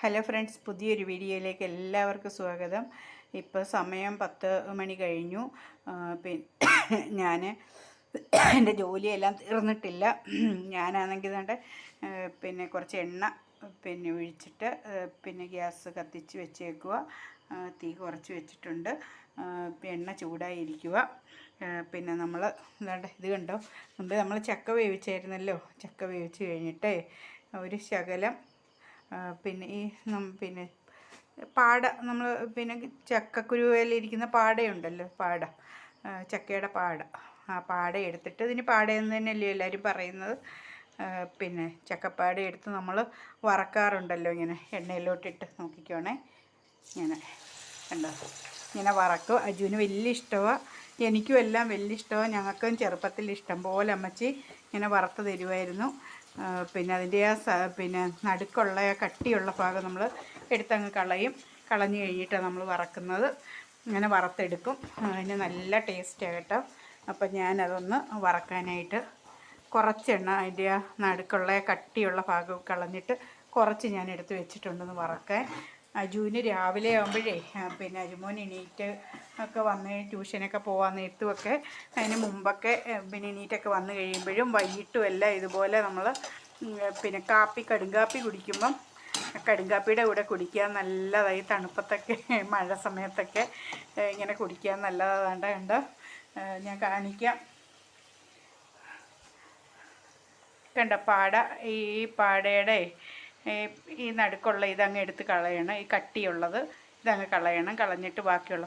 Hello friends പുതിയൊരു വീഡിയോയിലേക്ക് എല്ലാവർക്കും സ്വാഗതം. ഇപ്പോൾ സമയം പത്ത് മണി കഴിഞ്ഞു. പിന്നെ ഞാൻ എന്റെ ജോലിയെല്ലാം തീർന്നിട്ടില്ല. ഞാനാണെങ്കിൽ തന്നെ പിന്നെ കുറച്ച് എണ്ണ പിന്നെ ഒഴിച്ചിട്ട് പിന്നെ ഗ്യാസ് കത്തിച്ച് വെച്ചേക്കുക തീ കുറച്ച് വെച്ചിട്ടുണ്ട്. എണ്ണ ചൂടായിരിക്കുക പിന്നെ നമ്മൾ എന്താണ്ട് ഇത് കണ്ടോ? മുമ്പ് നമ്മൾ ചക്ക വേവിച്ചായിരുന്നല്ലോ? ചക്ക വേവിച്ച് കഴിഞ്ഞിട്ട് ഒരു ശകലം പിന്നെ ഈ പിന്നെ പാട നമ്മൾ പിന്നെ ചക്കക്കുരുവിലിരിക്കുന്ന പാടയുണ്ടല്ലോ പാട. ചക്കയുടെ പാട. ആ പാട എടുത്തിട്ട് ഇതിന് പാടയെന്ന് തന്നെയല്ലേ എല്ലാവരും പറയുന്നത്? പിന്നെ ചക്കപ്പാട എടുത്ത് നമ്മൾ വറക്കാറുണ്ടല്ലോ ഇങ്ങനെ എണ്ണയിലോട്ടിട്ട്. നോക്കിക്കോണേ. ഇങ്ങനെ കണ്ടോ? ഇങ്ങനെ വറക്കും. അജുവിന് വലിയ ഇഷ്ടമാണ് എനിക്കും എല്ലാം വലിയ ഇഷ്ടമാണ് ഞങ്ങൾക്കും ചെറുപ്പത്തിൽ ഇഷ്ടം പോലെ അമ്മച്ചി ഇങ്ങനെ വറുത്ത് തരുമായിരുന്നു പിന്നെ അതിന്റെ ആ പിന്നെ നടുക്കുള്ള ആ കട്ടിയുള്ള ഭാഗം നമ്മൾ എടുത്തങ്ങ് കളയും. കളഞ്ഞു കഴിഞ്ഞിട്ടാണ് നമ്മൾ വറക്കുന്നത്. ഇങ്ങനെ വറുത്തെടുക്കും. അതിന് നല്ല ടേസ്റ്റാണ് കേട്ടോ. അപ്പം ഞാനതൊന്ന് വറക്കാനായിട്ട് കുറച്ചെണ്ണ അതിന്റെ ആ നടുക്കുള്ള കട്ടിയുള്ള ഭാഗം കളഞ്ഞിട്ട് കുറച്ച് ഞാൻ എടുത്ത് വെച്ചിട്ടുണ്ടെന്ന് വറക്കാൻ. അജുവിന് രാവിലെ ആകുമ്പോഴേ പിന്നെ അജുമോൻ എണീറ്റ് ഒക്കെ വന്ന് ട്യൂഷനൊക്കെ പോകാൻ നേരത്തുമൊക്കെ അതിന് മുമ്പൊക്കെ പിന്നെ എണീറ്റൊക്കെ വന്നു കഴിയുമ്പോഴും വൈകിട്ടും എല്ലാം ഇതുപോലെ നമ്മൾ പിന്നെ കാപ്പി കടുങ്കാപ്പി കുടിക്കുമ്പം കടുങ്കാപ്പിയുടെ കൂടെ കുടിക്കാൻ നല്ലതായി തണുപ്പത്തൊക്കെ മഴ സമയത്തൊക്കെ ഇങ്ങനെ കുടിക്കാൻ നല്ലതാണ്ട് കണ്ടോ? ഞാൻ കാണിക്കാം. കണ്ട? പാട ഈ പാടയുടെ ഈ നടുക്കുള്ള ഇതങ്ങ് എടുത്ത് കളയണം. ഈ കട്ടിയുള്ളത് ഇതങ്ങ് കളയണം. കളഞ്ഞിട്ട് ബാക്കിയുള്ള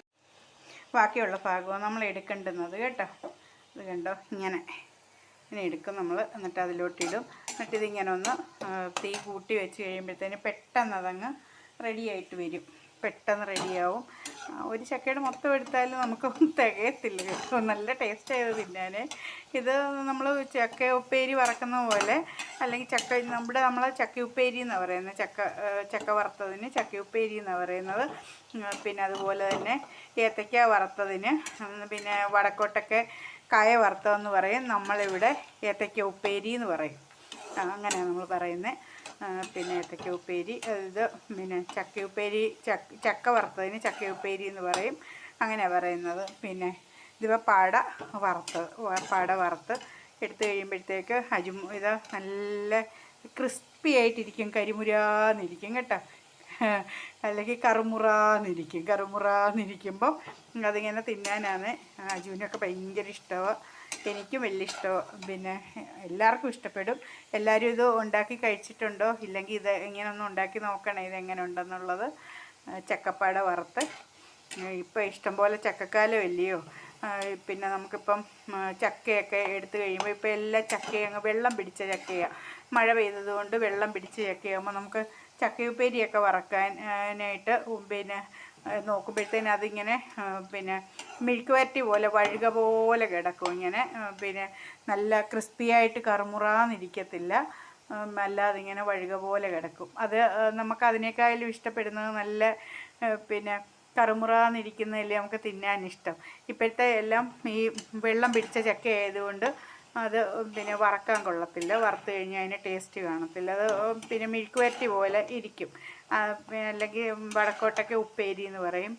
ബാക്കിയുള്ള ഭാഗവും നമ്മൾ എടുക്കേണ്ടുന്നത് കേട്ടോ. ഇത് കണ്ടോ? ഇങ്ങനെ. ഇങ്ങനെ എടുക്കും നമ്മൾ. എന്നിട്ട് അതിലോട്ടിടും. എന്നിട്ട് ഇതിങ്ങനെ ഒന്ന് തീ കൂട്ടി വെച്ച് കഴിയുമ്പോഴത്തേന് പെട്ടെന്ന് അതങ്ങ് റെഡിയായിട്ട് വരും. പെട്ടെന്ന് റെഡിയാവും. ഒരു ചക്കയുടെ മൊത്തം എടുത്താലും നമുക്ക് തികയത്തില്ല. കേട്ടോ നല്ല ടേസ്റ്റ് ആയത് തിന്നാൻ. ഇത് നമ്മൾ ചക്ക ഉപ്പേരി വറക്കുന്ന പോലെ അല്ലെങ്കിൽ ചക്ക നമ്മുടെ നമ്മൾ ചക്ക ഉപ്പേരി എന്നാണ് പറയുന്നത്. ചക്ക ചക്ക വറുത്തതിന് ചക്ക ഉപ്പേരി എന്നാണ് പറയുന്നത്. പിന്നെ അതുപോലെ തന്നെ ഏത്തയ്ക്ക വറുത്തതിന് പിന്നെ വടക്കോട്ടൊക്കെ കായ വറുത്തതെന്ന് പറയും. നമ്മളിവിടെ ഏത്തയ്ക്ക ഉപ്പേരി എന്ന് പറയും. അങ്ങനെയാണ് നമ്മൾ പറയുന്നത്. പിന്നെ ഏത്തയ്ക്ക ഉപ്പേരി ഇത് പിന്നെ ചക്ക ഉപ്പേരി ചക്ക ചക്ക വറുത്തതിന് ചക്ക ഉപ്പേരി എന്ന് പറയും. അങ്ങനെയാണ് പറയുന്നത്. പിന്നെ ഇതിപ്പോൾ പാട വറുത്ത് പാട വറുത്ത് എടുത്തു കഴിയുമ്പോഴത്തേക്ക് അജു ഇത് നല്ല ക്രിസ്പി ആയിട്ടിരിക്കും കരിമുരാന്നിരിക്കും കേട്ടോ. അല്ലെങ്കിൽ കറുമുറാന്നിരിക്കും. കറുമുറാന്നിരിക്കുമ്പം അതിങ്ങനെ തിന്നാനാണ് അജുവിനൊക്കെ ഭയങ്കര ഇഷ്ടമാണ് എനിക്കും വലിയ ഇഷ്ടമോ പിന്നെ എല്ലാവർക്കും ഇഷ്ടപ്പെടും. എല്ലാവരും ഇത് ഉണ്ടാക്കി കഴിച്ചിട്ടുണ്ടോ? ഇല്ലെങ്കിൽ ഇത് ഇങ്ങനൊന്നും ഉണ്ടാക്കി നോക്കണേ ഇതെങ്ങനെ ഉണ്ടെന്നുള്ളത് ചക്കപ്പാട വറുത്ത്. ഇപ്പോൾ ഇഷ്ടംപോലെ ചക്കക്കാലം ഇല്ലയോ പിന്നെ നമുക്കിപ്പം ചക്കയൊക്കെ എടുത്തു കഴിയുമ്പോൾ ഇപ്പോൾ എല്ലാ ചക്കയും അങ്ങ് വെള്ളം പിടിച്ച ചക്കയാണ് മഴ പെയ്തതുകൊണ്ട് വെള്ളം പിടിച്ച ചക്കയാകുമ്പോൾ നമുക്ക് ചക്കയുപ്പേരിയൊക്കെ വറക്കാനായിട്ട് പിന്നെ നോക്കുമ്പോഴത്തേന് അതിങ്ങനെ പിന്നെ മിൽക്ക് വരട്ടി പോലെ വഴുക പോലെ കിടക്കും ഇങ്ങനെ. പിന്നെ നല്ല ക്രിസ്പിയായിട്ട് കറുമുറാന്നിരിക്കത്തില്ല. അല്ലാതെ ഇങ്ങനെ വഴുക പോലെ കിടക്കും. അത് നമുക്ക് അതിനേക്കാളും ഇഷ്ടപ്പെടുന്നത് നല്ല പിന്നെ കറുമുറാന്നിരിക്കുന്നതല്ലേ നമുക്ക് തിന്നാനിഷ്ടം. ഇപ്പോഴത്തെ എല്ലാം ഈ വെള്ളം പിടിച്ച ചക്ക ആയതുകൊണ്ട് അത് പിന്നെ വറക്കാൻ കൊള്ളത്തില്ല. വറുത്ത് കഴിഞ്ഞാൽ അതിന് ടേസ്റ്റ് കാണത്തില്ല. അത് പിന്നെ മിൽക്ക് വരട്ടി പോലെ ഇരിക്കും. പിന്നെ അല്ലെങ്കിൽ വടക്കോട്ടൊക്കെ ഉപ്പേരി എന്ന് പറയും.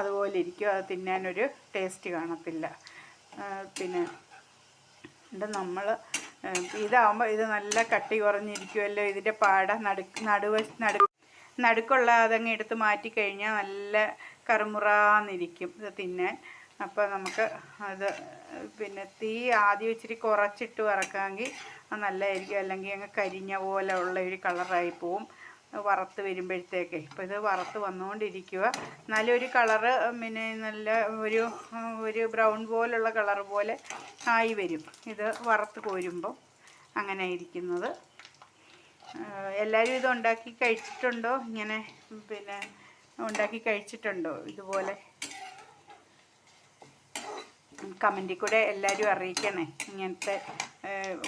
അതുപോലെ ഇരിക്കും. അത് തിന്നാനൊരു ടേസ്റ്റ് കാണത്തില്ല. പിന്നെ ഇത് നമ്മൾ ഇതാവുമ്പോൾ ഇത് നല്ല കട്ടി കുറഞ്ഞിരിക്കുമല്ലോ ഇതിന്റെ പാട നടുക്ക് നടുവ നടു നടുക്കുള്ള അതങ്ങ് എടുത്ത് മാറ്റി കഴിഞ്ഞാൽ നല്ല കറുമുറാന്നിരിക്കും ഇത് തിന്നാൻ. അപ്പോൾ നമുക്ക് അത് പിന്നെ തീ ആദ്യം ഇച്ചിരി കുറച്ചിട്ട് വറക്കാമെങ്കിൽ നല്ലതായിരിക്കും. അല്ലെങ്കിൽ അങ്ങ് കരിഞ്ഞ പോലെ ഉള്ള ഒരു കളറായി പോവും. വറുത്ത് വരുമ്പോഴത്തേക്ക്. ഇപ്പോൾ ഇത് വറുത്ത് വന്നുകൊണ്ടിരിക്കുക. നല്ലൊരു കളറ് പിന്നെ നല്ല ഒരു ഒരു ബ്രൗൺ പോലുള്ള കളർ പോലെ ആയി വരും. ഇത് വറുത്ത് കോരുമ്പോൾ അങ്ങനെ ഇരിക്കുന്നത്. എല്ലാവരും ഇത് ഉണ്ടാക്കി കഴിച്ചിട്ടുണ്ടോ? ഇങ്ങനെ പിന്നെ ഉണ്ടാക്കി കഴിച്ചിട്ടുണ്ടോ? ഇതുപോലെ കമന്റിൽ കൂടെ എല്ലാവരും അറിയിക്കണേ. ഇങ്ങനത്തെ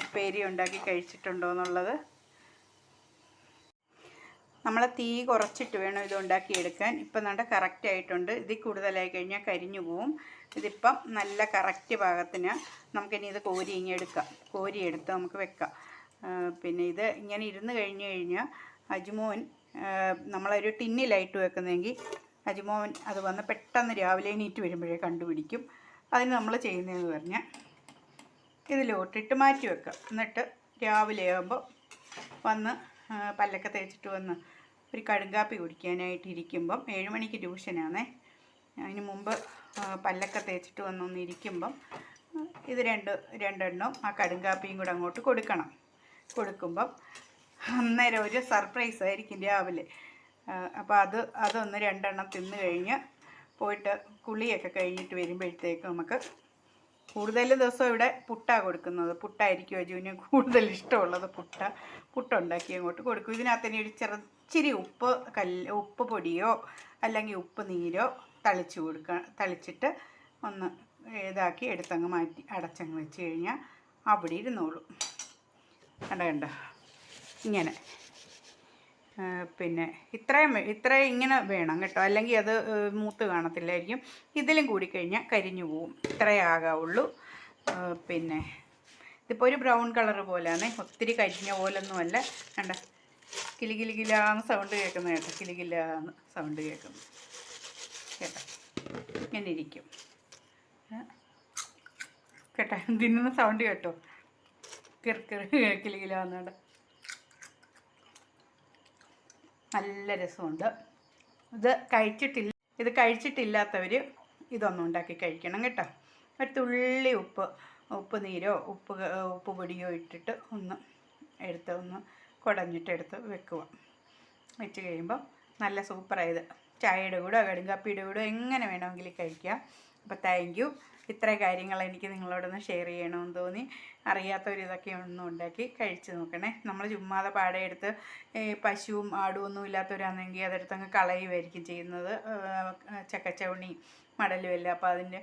ഉപ്പേരി ഉണ്ടാക്കി കഴിച്ചിട്ടുണ്ടോ എന്നുള്ളത്. നമ്മൾ തീ കുറച്ചിട്ട് വേണം ഇത് ഉണ്ടാക്കിയെടുക്കാൻ. ഇപ്പം നമ്മുടെ കറക്റ്റ് ആയിട്ടുണ്ട്. ഇതിൽ കൂടുതലായി കഴിഞ്ഞാൽ കരിഞ്ഞു പോവും. ഇതിപ്പം നല്ല കറക്റ്റ് പാകത്തിന്. നമുക്കിനി ഇത് കോരി ഇങ്ങനെ എടുക്കാം. കോരി എടുത്ത് നമുക്ക് വെക്കാം. പിന്നെ ഇത് ഇങ്ങനെ ഇരുന്ന് കഴിഞ്ഞു കഴിഞ്ഞാൽ അജ്മോൻ നമ്മളൊരു ടിന്നിലായിട്ട് വെക്കുന്നതെങ്കിൽ അജ്മോൻ അത് വന്ന് പെട്ടെന്ന് രാവിലെ എണീറ്റ് വരുമ്പോഴേ കണ്ടുപിടിക്കും. അതിന് നമ്മൾ ചെയ്യുന്നതെന്ന് പറഞ്ഞാൽ ഇതിലോട്ടിട്ട് മാറ്റി വെക്കുക. എന്നിട്ട് രാവിലെ ആകുമ്പോൾ വന്ന് പല്ലൊക്കെ തേച്ചിട്ട് വന്ന് ഒരു കടുങ്കാപ്പി കുടിക്കാനായിട്ട് ഇരിക്കുമ്പം ഏഴുമണിക്ക് ട്യൂഷനാണേ. അതിന് മുമ്പ് പല്ലൊക്കെ തേച്ചിട്ട് വന്നൊന്ന് ഇരിക്കുമ്പം ഇത് രണ്ട് രണ്ടെണ്ണം ആ കടുങ്കാപ്പിയും കൂടെ അങ്ങോട്ട് കൊടുക്കണം. കൊടുക്കുമ്പം അന്നേരം ഒരു സർപ്രൈസ് ആയിരിക്കും രാവിലെ അപ്പോൾ അത് അതൊന്ന് രണ്ടെണ്ണം തിന്നു കഴിഞ്ഞ് പോയിട്ട് കുളിയൊക്കെ കഴിഞ്ഞിട്ട് വരുമ്പോഴത്തേക്ക് നമുക്ക് കൂടുതൽ ദിവസം ഇവിടെ പുട്ടാ കൊടുക്കുന്നത്. പുട്ടായിരിക്കും അജുവിന് കൂടുതൽ ഇഷ്ടമുള്ളത് പുട്ട. പുട്ടുണ്ടാക്കി അങ്ങോട്ട് കൊടുക്കും. ഇതിനകത്ത് തന്നെ ഒരു ചെറിച്ചിരി ഉപ്പ് കല്ല് ഉപ്പ് പൊടിയോ അല്ലെങ്കിൽ ഉപ്പ് നീരോ തളിച്ച് കൊടുക്കുക തളിച്ചിട്ട് ഒന്ന് ഇതാക്കി എടുത്തങ്ങ് മാറ്റി അടച്ചങ്ങ് വെച്ച് കഴിഞ്ഞാൽ അവിടെ ഇരുന്നോളും. കണ്ട കണ്ട? ഇങ്ങനെ. പിന്നെ ഇത്രയും ഇത്രയും ഇങ്ങനെ വേണം കേട്ടോ. അല്ലെങ്കിൽ അത് മൂത്ത് കാണത്തില്ലായിരിക്കും. ഇതിലും കൂടി കഴിഞ്ഞാൽ കരിഞ്ഞു പോവും. ഇത്രയേ ആകാവുള്ളൂ. പിന്നെ ഇതിപ്പോൾ ഒരു ബ്രൗൺ കളർ പോലെയാണ്. ഒത്തിരി കരിഞ്ഞ പോലൊന്നുമല്ല. കണ്ട കിലികിലികിലാന്ന് കിലി കിലാന്ന് സൗണ്ട് കേൾക്കുന്നത് കേട്ടോ. കിലികിലാന്ന് സൗണ്ട് കേൾക്കുന്നു. കേട്ടോ. ഇങ്ങനെ ഇരിക്കും. കേട്ടോ. തിന്നുന്ന സൗണ്ട് കേട്ടോ. കിർക്കിറ കിലി കിലാന്നുണ്ട് നല്ല രസമുണ്ട്. ഇത് കഴിച്ചിട്ടില്ല ഇത് കഴിച്ചിട്ടില്ലാത്തവർ ഇതൊന്നും ഉണ്ടാക്കി കഴിക്കണം കേട്ടോ. ഒരു തുള്ളി ഉപ്പ് ഉപ്പ് നീരോ ഉപ്പ് ഉപ്പ് പൊടിയോ ഇട്ടിട്ട് ഒന്ന് എടുത്ത് ഒന്ന് കുടഞ്ഞിട്ട് എടുത്ത് വെക്കുക. വെച്ച് കഴിയുമ്പോൾ നല്ല സൂപ്പറായത് ചായയുടെ കൂടെ കടുങ്കാപ്പിയുടെ കൂടെ എങ്ങനെ വേണമെങ്കിലും കഴിക്കാം. അപ്പോൾ താങ്ക് യു ഇത്ര കാര്യങ്ങൾ എനിക്ക് നിങ്ങളോടൊന്ന് ഷെയർ ചെയ്യണമെന്ന് തോന്നി. അറിയാത്തവർ ഇതൊക്കെ ഒന്ന് ഉണ്ടാക്കി കഴിച്ചു നോക്കണേ. നമ്മൾ ചുമ്മാതെ പാടയെടുത്ത് എടുത്ത് പശുവും ആടും ഒന്നും ഇല്ലാത്തവരാണെങ്കിൽ അതെടുത്ത് അങ്ങ് കളയുമായിരിക്കും ചെയ്യുന്നത്. ചക്കച്ചവണി മടലും എല്ലാം അപ്പോൾ അതിന്റെ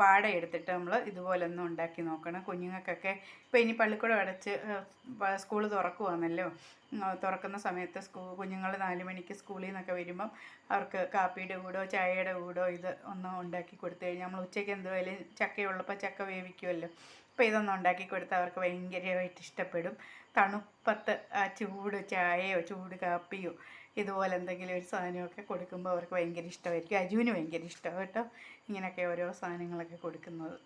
പാടെ എടുത്തിട്ട് നമ്മൾ ഇതുപോലെ ഒന്ന് ഉണ്ടാക്കി നോക്കണം. കുഞ്ഞുങ്ങൾക്കൊക്കെ ഇപ്പോൾ ഇനി പള്ളിക്കൂടം അടച്ച് സ്കൂൾ തുറക്കുവാണല്ലോ തുറക്കുന്ന സമയത്ത് സ്കൂ കുഞ്ഞുങ്ങൾ നാല് മണിക്ക് സ്കൂളിൽ നിന്നൊക്കെ വരുമ്പം അവർക്ക് കാപ്പിയുടെ കൂടോ ചായയുടെ കൂടോ ഇത് ഒന്ന് ഉണ്ടാക്കി കൊടുത്തു കഴിഞ്ഞാൽ നമ്മൾ ഉച്ചയ്ക്ക് എന്തുമായാലും ചക്കയുള്ളപ്പോൾ ചക്ക വേവിക്കുമല്ലോ അപ്പോൾ ഇതൊന്നും ഉണ്ടാക്കി കൊടുത്താൽ അവർക്ക് ഭയങ്കരമായിട്ട് ഇഷ്ടപ്പെടും. തണുപ്പത്ത് ആ ചൂട് ചായയോ ചൂട് കാപ്പിയോ ഇതുപോലെ എന്തെങ്കിലും ഒരു സാധനമൊക്കെ കൊടുക്കുമ്പോൾ അവർക്ക് ഭയങ്കര ഇഷ്ടമായിരിക്കും. അജുവിന് ഭയങ്കര ഇഷ്ടമാണ് കേട്ടോ. ഇങ്ങനെയൊക്കെ ഓരോ സാധനങ്ങളൊക്കെ കൊടുക്കുന്നത്.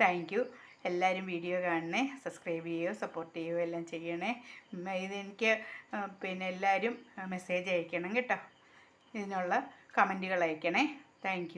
താങ്ക് യു എല്ലാവരും വീഡിയോ കാണണേ സബ്സ്ക്രൈബ് ചെയ്യുകയോ സപ്പോർട്ട് ചെയ്യുകയോ എല്ലാം ചെയ്യണേ. ഇതെനിക്ക് പിന്നെ എല്ലാവരും മെസ്സേജ് അയക്കണം കേട്ടോ. ഇതിനുള്ള കമന്റുകൾ അയക്കണേ. താങ്ക്